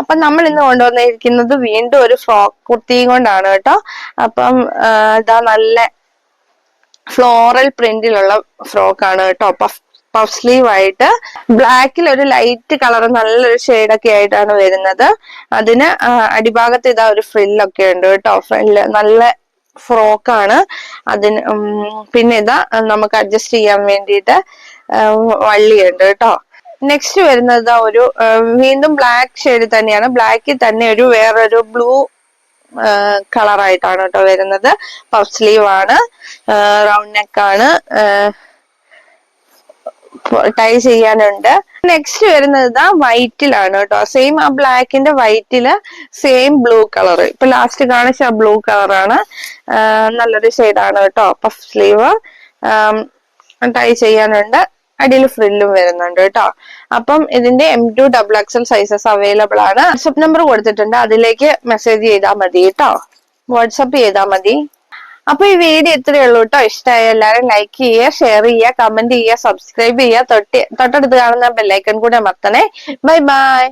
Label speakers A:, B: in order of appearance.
A: അപ്പൊ നമ്മൾ ഇന്ന് കൊണ്ടുവന്നിരിക്കുന്നത് വീണ്ടും ഒരു ഫ്രോക്ക് കുർത്തിയും കൊണ്ടാണ് കേട്ടോ. അപ്പം ഇതാ നല്ല ഫ്ലോറൽ പ്രിന്റിലുള്ള ഫ്രോക്ക് ആണ് കേട്ടോ. പഫ് പഫ് സ്ലീവ് ആയിട്ട് ബ്ലാക്കിൽ ഒരു ലൈറ്റ് കളർ നല്ലൊരു ഷെയ്ഡൊക്കെ ആയിട്ടാണ് വരുന്നത്. അതിന് അടിഭാഗത്ത് ഇതാ ഒരു ഫ്രില്ലൊക്കെ ഉണ്ട് കേട്ടോ. ഫ്രില്ല് നല്ല ഫ്രോക്കാണ്. അതിന് പിന്നെ ഇതാ നമുക്ക് അഡ്ജസ്റ്റ് ചെയ്യാൻ വേണ്ടിയിട്ട് വള്ളിയുണ്ട് കേട്ടോ. നെക്സ്റ്റ് വരുന്നത് ഒരു വീണ്ടും ബ്ലാക്ക് ഷെയ്ഡ് തന്നെയാണ്. ബ്ലാക്കിൽ തന്നെ ഒരു വേറൊരു ബ്ലൂ കളറായിട്ടാണ് കേട്ടോ വരുന്നത്. പഫ് സ്ലീവ് ആണ്. റൗണ്ട് നെക്ക് ആണ്. ടൈ ചെയ്യാനുണ്ട്. നെക്സ്റ്റ് വരുന്നത് ഇതാ വൈറ്റിലാണ് കേട്ടോ. സെയിം ആ ബ്ലാക്കിന്റെ വൈറ്റിൽ സെയിം ബ്ലൂ കളർ ഇപ്പൊ ലാസ്റ്റ് കാണിച്ച ആ ബ്ലൂ കളറാണ് നല്ലൊരു ഷെയ്ഡാണ് കേട്ടോ. പഫ് സ്ലീവ് ടൈ ചെയ്യാനുണ്ട്. അടിയിൽ ഫ്രില്ലും വരുന്നുണ്ട് കേട്ടോ. അപ്പം ഇതിന്റെ M to double XL sizes available ആണ്. വാട്സപ്പ് നമ്പർ കൊടുത്തിട്ടുണ്ട്. അതിലേക്ക് മെസ്സേജ് ചെയ്താൽ മതി കേട്ടോ. വാട്സപ്പ് ചെയ്താൽ മതി. അപ്പൊ ഈ വീഡിയോ ഇത്രയേ ഉള്ളൂ കേട്ടോ. ഇഷ്ടമായ എല്ലാവരും ലൈക്ക് ചെയ്യുക ഷെയർ ചെയ്യുക കമന്റ് ചെയ്യുക സബ്സ്ക്രൈബ് ചെയ്യുക. തൊട്ടി തൊട്ടടുത്ത് കാണുന്ന ബെല്ലൈക്കൺ കൂടെ അമർത്തണേ. Bye bye